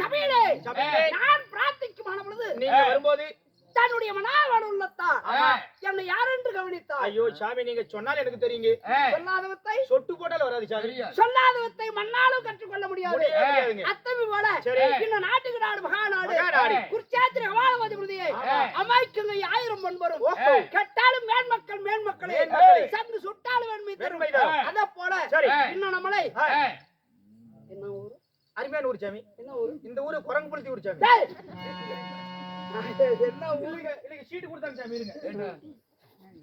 சபையிலே நான் பிரார்த்திக்குமான பொழுது நீங்க வரும்போது தன்னுடைய மனாவன் உள்ளத்தான். என்னை யாரென்று கவனித்தார் ஐயோ சாமி நீங்க சொன்னால் எனக்கு தெரியுங்க சொல்லாதவத்தை சொட்டு போட்டால வராது சாமி சொல்லாதவத்தை மண்ணாலும் கற்றுக்கொள்ள முடியாது அத்தவி போல. இந்த நாட்டுக்கு நாடு மகாநாடு. குருச்சாத்திரி கவாலவதி பிரதியை ஆமா. அமைக்குங்க ஆயிரம் பண்பரும் ஓஹோ. கெட்டாலும் மேன்மக்கள் மேன்மக்களே. சங்கு சுட்டாலும் வெண்மை தரும். அத போல. இன்னும் நம்மளை அருமையான ஊர் சாமி. என்ன ஊரு? இந்த ஊரு குரங்கு புளுத்தி ஊர் சாமி. என்ன ஊரு? இருங்க, இல்லைங்க, சீட்டு கொடுத்தாங்க சாமி இருங்க.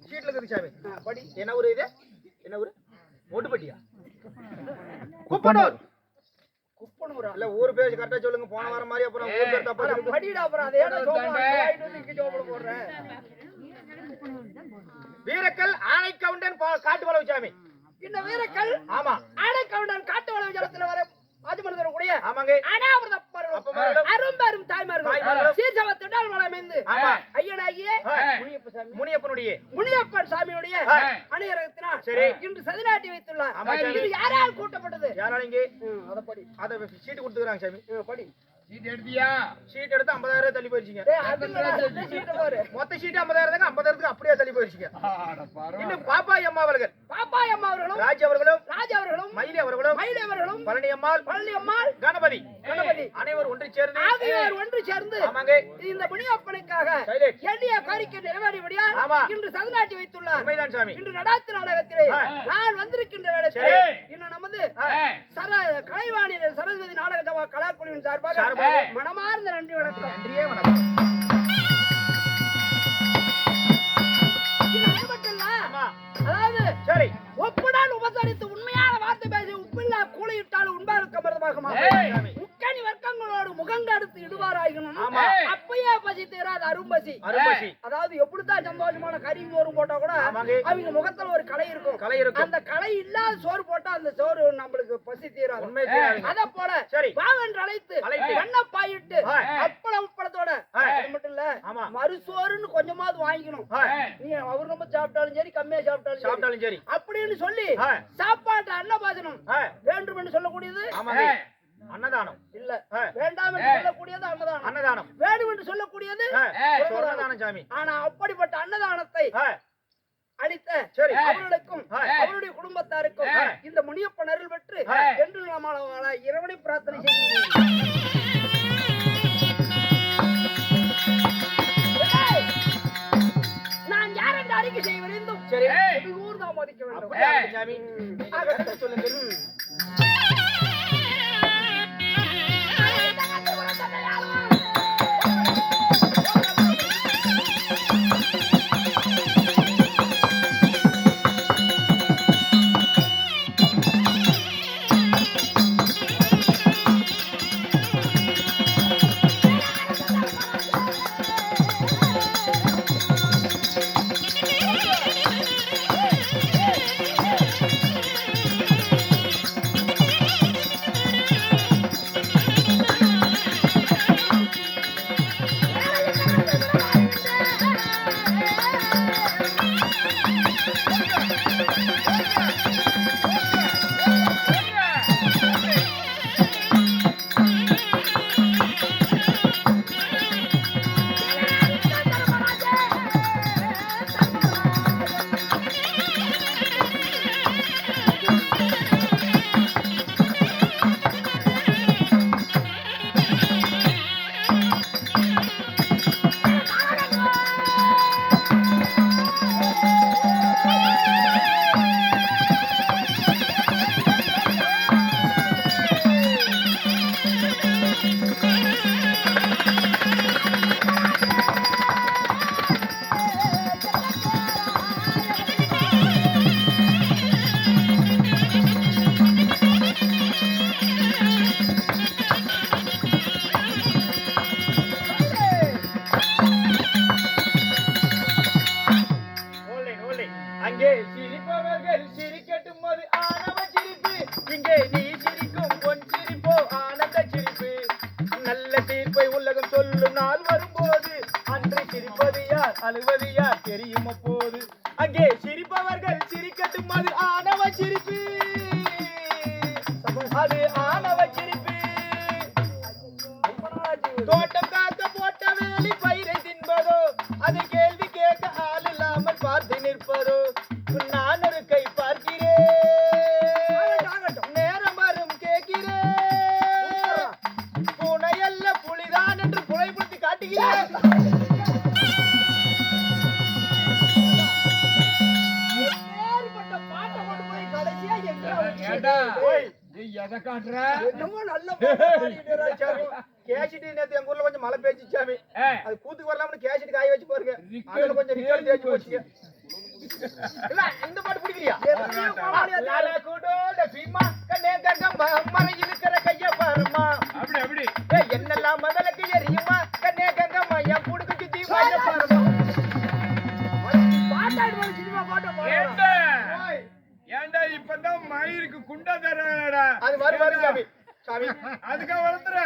சீட்ல இருக்குது சாமி. படி என்ன ஊரு இது? என்ன ஊரு? மொட்டுப்பட்டியா? குப்பனூர். குப்பனூரா? இல்ல ஊர் பேர் கரெக்டா சொல்லுங்க. போன வாரம் மாதிரி அப்புறம் ஊர் பேர் தப்பா அட, சொல்லுங்க. படிடா அப்புறம் அதே போடுறேன் வீரக்கல் ஆனை கவுண்டன் காட்டு வளவு சாமி. இந்த வீரக்கல்? ஆமா. ஆடக்கவுண்டன் காட்டு வளவு ஜலத்துல வர ஆதிமனதர் கூடிய ஆமாங்க. அனாமிரத அரும்பெரும் தாய்மார்கள். சீர்சவ வளமைந்து. ஐயனாகிய முனியப்பனுடைய. முனியப்பன் சாமியுடைய சரி. இன்று சதிநாட்டி வைத்துள்ளார். இது யாரால் கூட்டப்பட்டது? யாரால இங்க? அத படி. அத சீட்டு கொடுத்துக்கிறாங்க சாமி. படி. சீட் எடுத்து 50000 தள்ளி போயிருச்சுங்க. மொத்த சீட் 50000 தாங்க 50000 அப்படியே தள்ளி போயிருச்சுங்க. இன்னும் பாப்பாய் அம்மா அவர்கள். பாப்பாய் அம்மா அவர்களும் ராஜ் அவர்களும் ராஜா அவர்களும் மயிலி அவர்களும் மயிலை அவர்களும் பழனி அம்மாள் பழனி அம்மாள் கணபதி. கணபதி. அனைவரும் ஒன்று சேர்ந்து ஆகியோர் ஒன்று சேர்ந்து ஆமாங்க. இந்த முனியப்பனுக்காக சைலேஷ். எண்ணிய கோரிக்கை நிறைவேறியபடியால் ஆமா. இன்று சதுநாட்டி வைத்துள்ளார். உண்மைதான் சாமி. இன்று நடாத்து நாடகத்திலே. நான் வந்திருக்கின்ற வேளத்தில் சரி. இன்னும் நமது. சர கலைவாணி சரஸ்வதி நாடக சபா கலாக்குழுவின் சார்பாக மனமார்ந்த நன்றி வணக்கம். நன்றியே வணக்கம். அதாவது சரி. ஒப்புடன் உபசரித்து உண்மையான வார்த்தை பேசி உப்பில்லா கூலையிட்டால் உண்பாருக்கு அமிர்தமாகுமா சாமி. வர்க்கங்களோடு முகங்கடுத்து இடுவாராகணும் ஆமா. அப்பயே பசி தீராது அரும்பசி. அரும்பசி. அதாவது எப்படித்தான் சந்தோஷமான கறி சோறு போட்டா கூட. அவங்க முகத்துல ஒரு கலை இருக்கும். கலை இருக்கும். அந்த கலை இல்லாத சோறு போட்டா அந்த சோறு நம்மளுக்கு பசி தீராது. அத போல. வாவென்று அழைத்து. வண்ணப்பாயிட்டு. அப்பளம். அது மட்டும் இல்ல மறுசோறுன்னு கொஞ்சமாவது வாங்கிக்கணும். நீ அவர் ரொம்ப சாப்பிட்டாலும் சரி கம்மியா சாப்பிட்டாலும் சாப்பிட்டாலும் சரி. அப்படின்னு சொல்லி. சாப்பாட்டு அன்னபாசனம் வேண்டும் என்று சொல்லக்கூடியது? அன்னதானம் இல்ல ஆ, வேண்டாம் என்று சொல்லக்கூடியது அன்னதானம் அன்னதானம் வேண்டும் சொர்ணதானம் சாமி. ஆனா அப்படிப்பட்ட அன்னதானத்தை அளித்த சரி. அவர்களுக்கும். அவருடைய குடும்பத்தாருக்கும். இந்த முனியப்பன் அருள் பெற்று. என்று நம்மளால இறைவனை பிரார்த்தனை செய்கிறேன். அறிக்கை செய்ய சரி. ஊர் தான் மதிக்க வேண்டும்? அப்படியா என்னெல்லாம் மதலுக்கு எரியுமா? கண்ணே கங்கம்மா என் புடுக்கு சுத்தி வாய பாருமா பாட்டாடி போய் சினிமா பாட்டை பாடுறா. ஏண்டா? ஓய், ஏண்டா இப்பதான் மயிருக்கு குண்டா தர்றாங்கடா? அது வரும் வரும் சாமி. அதுக்கா வளர்த்துறை?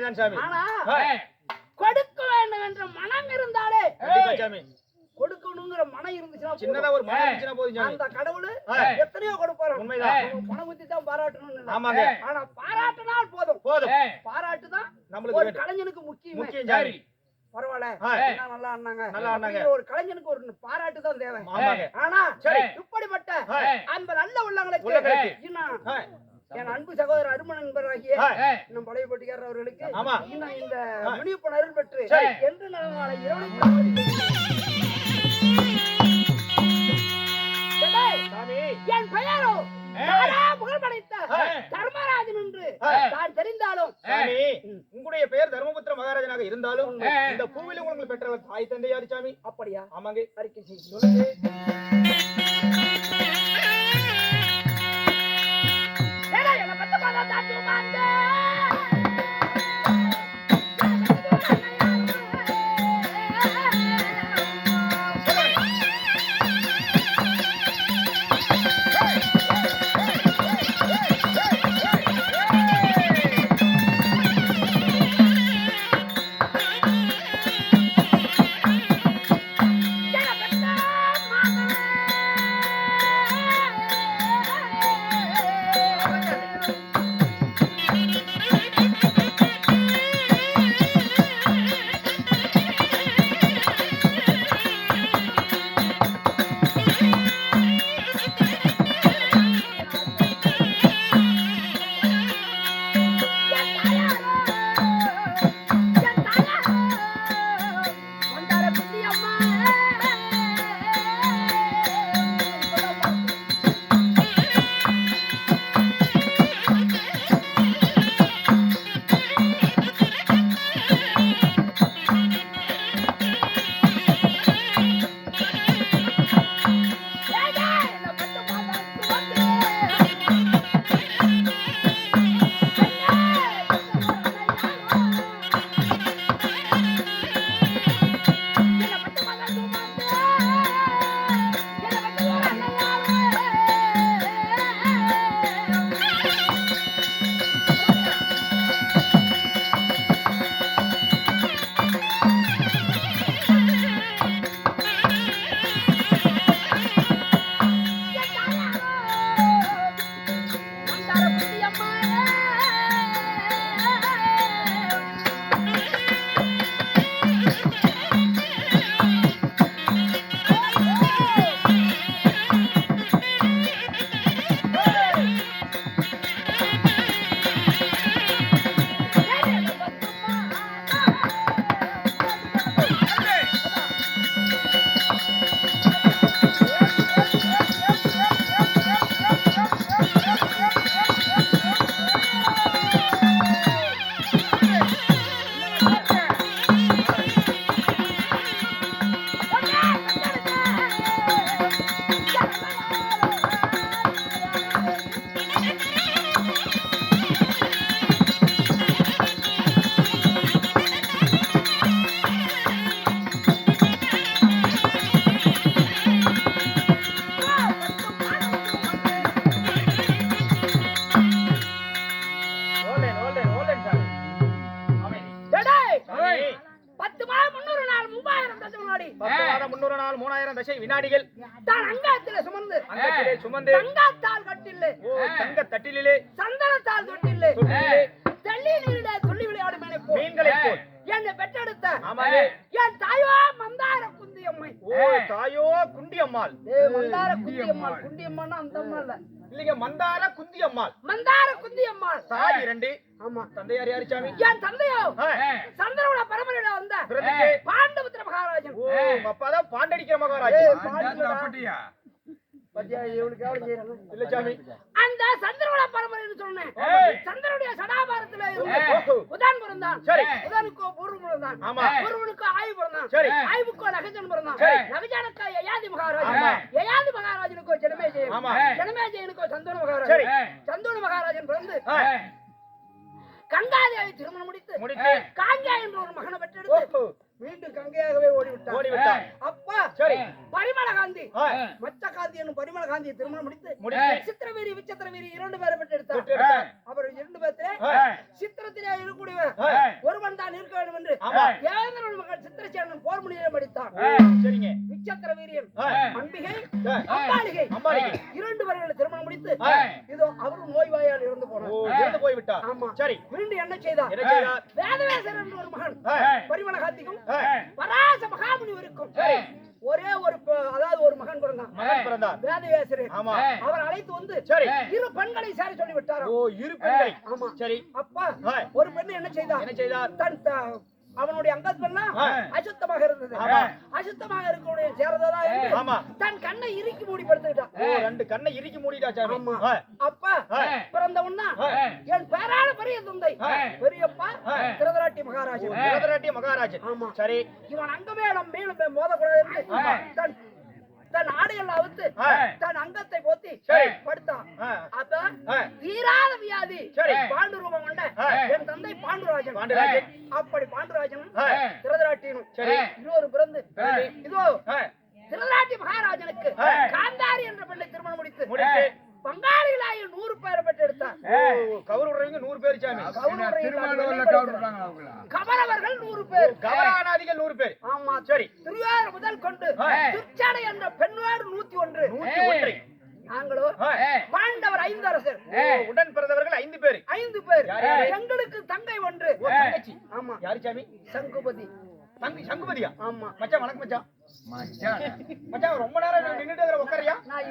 உண்மைதான் சாமி. கொடுக்க வேண்டும் என்ற மனம் இருந்தாலே சாமி. கொடுக்கணுங்கிற மனம் இருந்துச்சுன்னா. சின்னதா ஒரு மழை இருந்துச்சுன்னா போதும் அந்த கடவுள். எத்தனையோ கொடுப்பாரு. உண்மைதான். பணம் ஊத்தி தான் பாராட்டணும்னு இல்ல. ஆமாங்க. ஆனா பாராட்டினால் போதும். போதும். பாராட்டு தான் நம்மளுக்கு ஒரு. கலைஞனுக்கு முக்கியம். முக்கியம் சரி. பரவாயில்ல. நல்லா ஆடினாங்க நல்லா ஒரு கலைஞனுக்கு ஒரு பாராட்டு தான் தேவை. ஆனா சரி. இப்படிப்பட்ட அந்த நல்ல உள்ளங்களுக்கு என் அன்பு சகோதரர் அரும நண்பராகிய இன்னும் பழைய போட்டிக்காரர் அவர்களுக்கு. இன்னும் இந்த ஆ. முனிப்பன் அருள் பெற்று. என்று நாளை இரவு என் பெயரோ புகழ் படைத்த. தர்மராஜன் என்று. தான் தெரிந்தாலும். சாமி. உங்களுடைய பெயர் தர்மபுத்திர மகாராஜனாக இருந்தாலும். இந்த பூவில உங்களுக்கு பெற்றவர் தாய் தந்தை யாரு சாமி. அப்படியா? ஆமாங்க. அறிக்கை செய்து சுமந்து தங்காத்தால் கட்டில்லை. ஓ தங்க தட்டிலே சந்தனத்தால் தொட்டில்லை தொட்டிலே தள்ளி விளையாடும் மீன்களை போல். என்னை பெற்றெடுத்த. என் தாயோ மந்தார குந்தியம்மை. ஓ தாயோ குண்டி அம்மாள் ஏ மந்தார குந்தியம்மாள். குண்டியம்மான்னா அந்த அம்மா இல்ல இல்லைங்க மந்தார குந்தி அம்மாள் மந்தார குந்தியம்மாள் தாய் இரண்டு. ஆமா. தந்தையார் யாரு சாமி? என் தந்தையோ? சந்திரனோட பரம்பரையில வந்த. பாண்டபுத்திர மகாராஜன். ஓ உங்க அப்பா தான் பாண்டடிக்கிற மகாராஜ். ஏய், அந்த சந்திரனோட பரம்பரைன்னு சொன்னேன். சந்திரனுடைய சடாபாரத்துல. புதான் பிறந்தான் பூர்வம் பிறந்தான். பூர்வனுக்கு. ஆயுவுக்கு நகஜன் பிறந்தான். நகஜனுக்கு யயாதி மகாராஜன் ஆமா. யயாதி மகாராஜனுக்கு ஜனமேஜயன். ஜனமேஜயனுக்கு சந்தோன சரி. மகாராஜன் சந்தோன மகாராஜன் பிறந்து கங்காதேவி திருமணம் முடித்து காங்கா என்ற ஒரு மகனை பெற்றெடுத்து மீண்டும் கங்கையாகவே ஓடிவிட்டார். ஓடிவிட்டார். அப்பா சரி. பரிமள காந்தி. மச்ச காந்தி என்னும் பரிமள காந்தியை திருமணம் முடித்து முடித்து. சித்திரவீரி விசித்திரவீரி இரண்டு பேரை பெற்றெடுத்தார். பெற்றெடுத்தார். அவர் இரண்டு பேர்த்திலே சித்திரத்திலே இருக்கக்கூடியவன் ஒருவன் தான் இருக்க வேண்டும் என்று ஆமா. தேவேந்திரன் மகன் சித்திரசேனன் போர் முனியை படித்தான் சரிங்க. விசித்திர வீரியன் அம்பிகை அம்பாளிகை. இரண்டு பேர்களை திருமணம் முடித்து. இதோ அவரும் நோய்வாயால் இறந்து போனார். இறந்து போய்விட்டார். ஆமா. சரி. மீண்டும் என்ன செய்தார்? வேதவேசர் என்ற ஒரு மகன் பரிமள காந்திக்கும் பராச மகாமுனிவருக்கும் சரி ஒரே ஒரு ப- அதாவது ஒரு மகன் பிறந்தான் மகன் பிறந்தார். வேதவேசர் ஆமா. அவர் அழைத்து வந்து சரி. இரு பெண்களை சேர சொல்லி விட்டாராம் ஓ இரு பெண்கள். ஆமா. சரி. அப்பா ஒரு பெண் என்ன செய்தார் என்ன செய்தார்? தன் த- அவனுடைய அங்கத்தெல்லாம். அசுத்தமாக இருந்தது. அசுத்தமாக இருக்கக்கூடிய ஆமா. தன் கண்ணை இறுக்கி மூடி படுத்துக்கிட்டான் ரெண்டு கண்ணை இறுக்கி மூடிட்டா சாமி அப்பா பிறந்தவன்னா ஆ. என் பேரான பெரிய தந்தை. பெரியப்பா ஆ. திருதராட்டி மகாராஜன் திருதராட்டிய மகாராஜன் ஆமா. சரி இவன் அங்கமேலம் மேலும் மேல் மோதக்கூடாது. தன் தன் ஆடையெல்லாம் அவுத்து. தன் அங்கத்தை போத்தி. படுத்தான் அப்ப தீராத வியாதி. பாண்டு ரூபம் கொண்ட. என் தந்தை பாண்டுராஜன் பாண்டுராஜன். அப்படி பாண்டுராஜன் ஆ, திருதராட்டினும் சரி. இன்னொரு பிறந்து. இதோ திருதராட்டி மகாராஜனுக்கு. காந்தாரி என்ற பெண்ணை திருமணம் முடித்து பங்காளிகளாகி நூறு பேரை பெற்றெடுத்தார் ஓ கவுர் விடுறவங்க நூறு பேர் சாமி. கவரவர்கள் நூறு பேர். கவரானாதிகள் நூறு பேர். ஆமா. சரி. திருவாரூர் முதல் கொண்டு. திருச்சாடை என்ற பெண்ணோடு நூத்தி ஒன்று. நூத்தி ஒன்று. நாங்களோ? பாண்டவர் ஐந்து அரசர். உடன் பிறந்தவர்கள் ஐந்து பேர். ஐந்து பேர்? எங்களுக்கு தங்கை ஒன்று. ஆமா. யாரு சாமி? சங்குபதி. தங்கி சங்குபதியா? ஆமா. மச்சான் வணக்கம் மச்சான். மச்சான். ரொம்ப நேரம் நின்னுட்டு உட்காரியா? நான்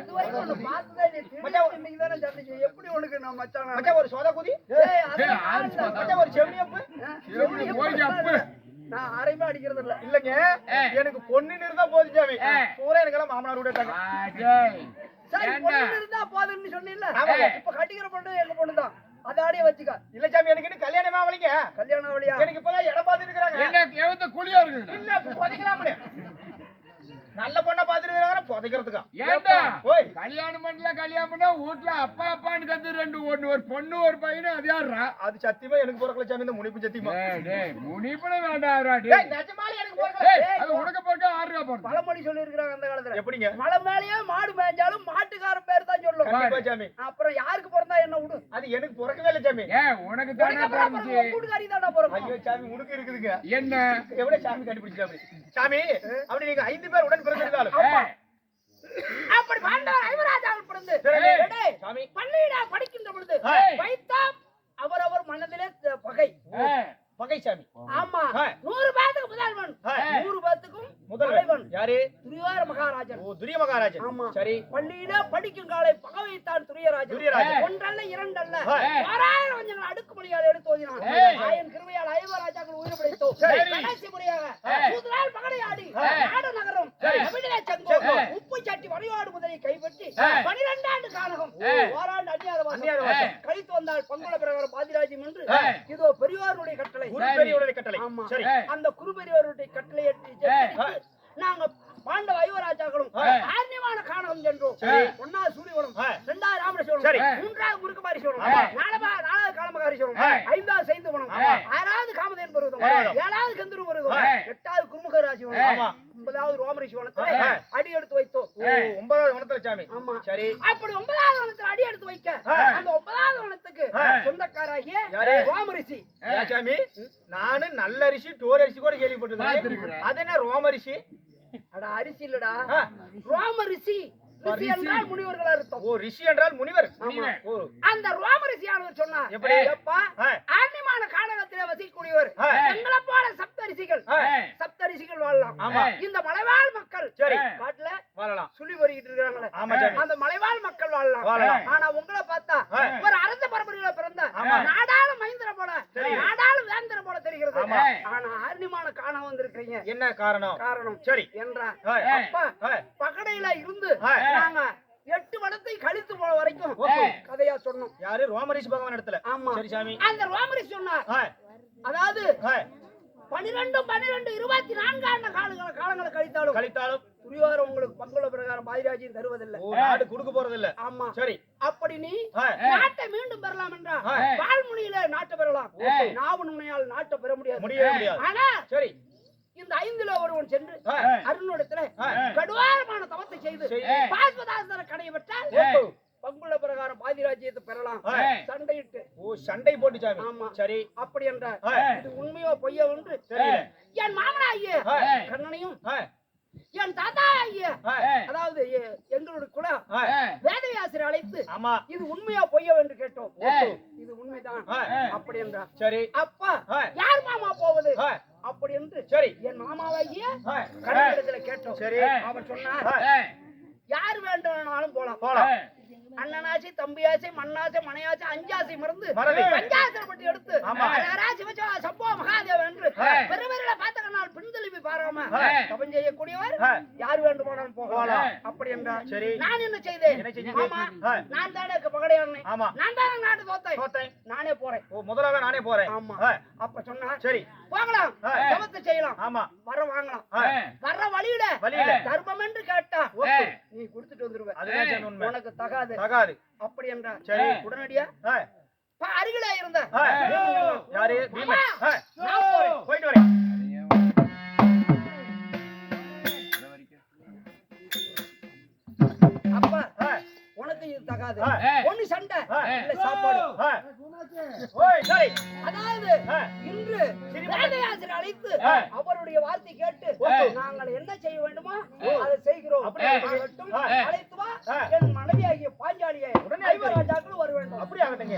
பார்த்ததே இல்லை. இன்னைக்கு தானே சந்திச்சேன். எப்படி உனக்கு நான்? மச்சான் ஒரு சோதா குதி. மச்சான் ஒரு நான் அரைமா அடிக்கிறது இல்ல. இல்லங்க. எனக்கு பொண்ணு இருந்தா போதும் சாமி. பூரா எனக்கெல்லாம் மாமனார் கூட இருக்காங்க. சரி பொண்ணு இருந்தா போதும்னு சொன்னீல்ல. இப்ப கட்டிக்கிற பொண்ணு எங்க பொண்ணுதான்? அதாடியே வச்சுக்க. இல்ல சாமி எனக்கு இன்னும் கல்யாணமே கல்யாணம் வழியா எனக்கு இப்பதான் இடம் பார்த்துட்டு இருக்காங்க இல்ல புதைக்கலாம்னு நல்ல பொண்ணை பார்த்துட்டு இருக்காங்க புதைக்கிறதுக்கா ஏண்டா? ஓய். கல்யாணம் பண்ணல கல்யாணம் பண்ணா வீட்டுல அப்பா அப்பான்னு கத்து ரெண்டு ஒண்ணு ஒரு பொண்ணு ஒரு பையனும் அது யாருடா அது சத்தியமா எனக்கு பிறக்கல சாமி இந்த முனிப்பு சத்தியமா? ஏய், டேய். நிஜமாலே எனக்கு பிறக்கல டேய், அது உனக்கு போட்டு ஆறுடா போறது பழமொழி சொல்லி இருக்கிறாங்க அந்த காலத்துல. எப்படிங்க? மலை மேலேயே மாடு மேய்ஞ்சாலும் மாட்டுக்கார பேர் தான் சொல்லும். கண்டிப்பா சாமி. அப்புறம் யாருக்கு பிறந்தா என்ன விடு? அது எனக்கு பிறக்கவே இல்லை சாமி. ஏன் உனக்கு தானே பிறந்துச்சு? கூட்டுக்காரி தானே பிறக்கும். ஐயோ சாமி உனக்கு இருக்குதுங்க. என்ன? எவ்வளவு சாமி கண்டுபிடிச்சா அப்படி சாமி அப்படி நீங்க ஐந்து பேர் உடன் பிறந்திருந்தாலும். அப்படி பாண்டவர் ஐவராஜாவில் பிறந்து பள்ளியிட படிக்கின்ற பொழுது ஏய். வைத்தாம் அவரவர் மனதிலே பகை. பகை சாமி. ஆமா. நூறு பேத்துக்கு முதல்வன். நூறு பேத்துக்கும் முதல்வன். தலைவன். யாரு? துரியார மகாராஜன். ஓ துரிய மகாராஜன். ஆமா. சரி. பள்ளியில படிக்கும் காலை பகை வைத்தான் துரியராஜன். துரியராஜன். ஒன்றல்ல இரண்டல்ல. ஆறாயிரம் வஞ்சங்கள் அடுக்குமொழியால் எடுத்து ஓதினான். ஆயன் கிருமையால் ஐவராஜாக்கள் உயிர் பிடித்தோம். கடைசி முறையாக ஏய். நாடு அந்த குரு பெரியவருடைய கட்டளை ஏய். நாங்க பாண்டவ ஐவராஜாக்களும் ஏய். ஆர்ணியமான காணகம் சென்றோம் சரி. ஒன்னாவது சூரியவனம் ஏய். ரெண்டாவது ராமேஸ்வரம் சரி. மூன்றாவது முருகபாரீஸ்வரம் ஆமா. நாலாவது நாலாவது காலமகாரீஸ்வரம் ஏய். ஐந்தாவது சைந்தவனம். ஆறாவது காமதேன் பருவதம். ஏழாவது கந்தரு பருவதம். எட்டாவது குருமுகராஜிவனம் ஏய். ஆமா. ஒன்பதாவது ரோமரீஸ்வரத்தில் ஏய். அடி எடுத்து வைத்தோம் ஓ ஒன்பதாவது வனத்துல சாமி. சரி. அப்படி ஒன்பதாவது வனத்தில் அடி எடுத்து வைக்க. அந்த ஒன்பதாவது வனத்துக்கு. சொந்தக்காராகிய சாமி நானு நல்ல அரிசி டோர் அரிசி கூட கேள்விப்பட்டிருக்கேன் பார்த்திருக்கிறேன். அது என்ன ரோம அரிசி அட அரிசி இல்லடா. ஆ. ரிஷி என்றால் முனிவர்கள் அர்த்தம் ஓ ரிஷி என்றால் முனிவர் அந்த ரோம ரிஷியானவர் சொன்னார் எப்படி? ஆன்மீமான கானகத்திலே வசிக்கக்கூடியவர். எங்களை போல சப்த ரிஷிகள். சப்த ரிஷிகள் வாழலாம் ஆமா. இந்த மலைவாழ் மக்கள் சரி காட்டுல வாழலாம் சுழி வருகிட்டு இருக்காங்களே. அந்த மலைவாழ் மக்கள் வாழலாம். ஆனா உங்களை பார்த்தா. ஒரு அரச பரம்பரையில பிறந்த ஆமா. நாடாளு மைந்திர போல சரி. நாடாளு வேந்திர போல தெரிகிறது. ஆனா ஆர்ணிமான காண வந்திருக்கீங்க என்ன காரணம் காரணம் சரி என்றா. அப்பா பகடையில இருந்து. நாங்க எட்டு வடத்தை கழித்து போன வரைக்கும். கதையா சொன்னோம் யாரு? ரோமரிஷி பகவான் இடத்துல. ஆமா. சரி சாமி. அந்த ரோமரி சொன்னார். அதாவது. பனிரெண்டு பன்னிரெண்டு இருபத்தி நான்காண்டு காலங்களை காலங்களை கழித்தாலும் கழித்தாலும் துரிவாரம் உங்களுக்கு பங்குள்ள பிரகாரம் பாதிராஜ்யம் தருவதில்லை. நாடு கொடுக்க போறது இல்ல ஆமா. சரி. அப்படி நீ. நாட்டை மீண்டும் பெறலாம் என்றா ஆ. வாழ்முனையில நாட்டை பெறலாம். ஓஹோ. நாவு நுனையால் நாட்டை பெற முடியாது. முடியாது. ஆனா சரி. இந்த ஐந்துல ஒருவன் சென்று ஆ. கடுவாரமான தவத்தை செய்து செய். பாஸ்வதாசர கடையை பெற்றால். பங்குள்ள பிரகாரம் பாதிராஜ்யத்தை பெறலாம் ஆ. சண்டையிட்டு ஓ சண்டை போட்டு சாமி ஆமா. சரி அப்படி என்றார். இது உண்மையோ பொய்யோ என்று தெரியல என் மாமனாகிய. கண்ணனையும். என் தாத்தா ஆ. அதாவது எ- எங்களுடைய குல ஆ. வேதவியாசரை அழைத்து ஆமா இது உண்மையா பொய்யோ என்று கேட்டோம். இது உண்மைதான். அப்படி என்றார் சரி அப்பா. யார் மாமா போவது. அப்படி என்று சரி என் மாமாவாகிய ஆ. கடவுளிடத்துல கேட்டோம் சரி அவர் சொன்னார். யார் வேண்டுமானாலும் போலாம் போலாம் அண்ணனாச்சி தம்பியாச்சி மண்ணாச்சி மனையாச்சி அஞ்சாசி மருந்து மறதி. பஞ்சாசனப்பட்டி எடுத்து சிவச்சா சப்போ மகாதேவ என்று ஆ. பெருவரில பார்த்த கண்ணால் பின்தெளிவி பாராம. தபம் செய்யக்கூடியவர். யார் வேண்டுமானாலும் போகலாம். அப்படி என்றார் சரி. நான் என்ன செய்தேன். நான் தானே பகடையானே ஆமா. நான் தானே நாட்டு தோத்தேன் நானே போறேன் ஓ முதலாக நானே போறேன் ஆமா. அப்ப சொன்னார் சரி போகலாம் ஆ. தவத்தை செய்யலாம் ஆமா வர வாங்கலாம். வர்ற வழியில வழியில. தர்மம் என்று கேட்டா. நீ கொடுத்துட்டு வந்துருவ அதுதான் உனக்கு தகாது தகாது அப்படி என்றார் சரி. உடனடியா அருகிலே இருந்த. யாரு. போயிட்டு வரேன் தகாது. ஒண்ணு சண்டை. இல்ல சாப்பாடு. ஆ. ஓய் சரி. அதாவது ஆ. இன்று அழைத்து. அவருடைய வார்த்தை கேட்டு. நாங்கள் என்ன செய்ய வேண்டுமோ அதை செய்கிறோம். ஆகட்டும். அழைத்து வா. என் மனைவியாகிய பாஞ்சாலியை உடனே ஐவராஜாக்கள் வர வேண்டும். அப்படி ஆகட்டுங்க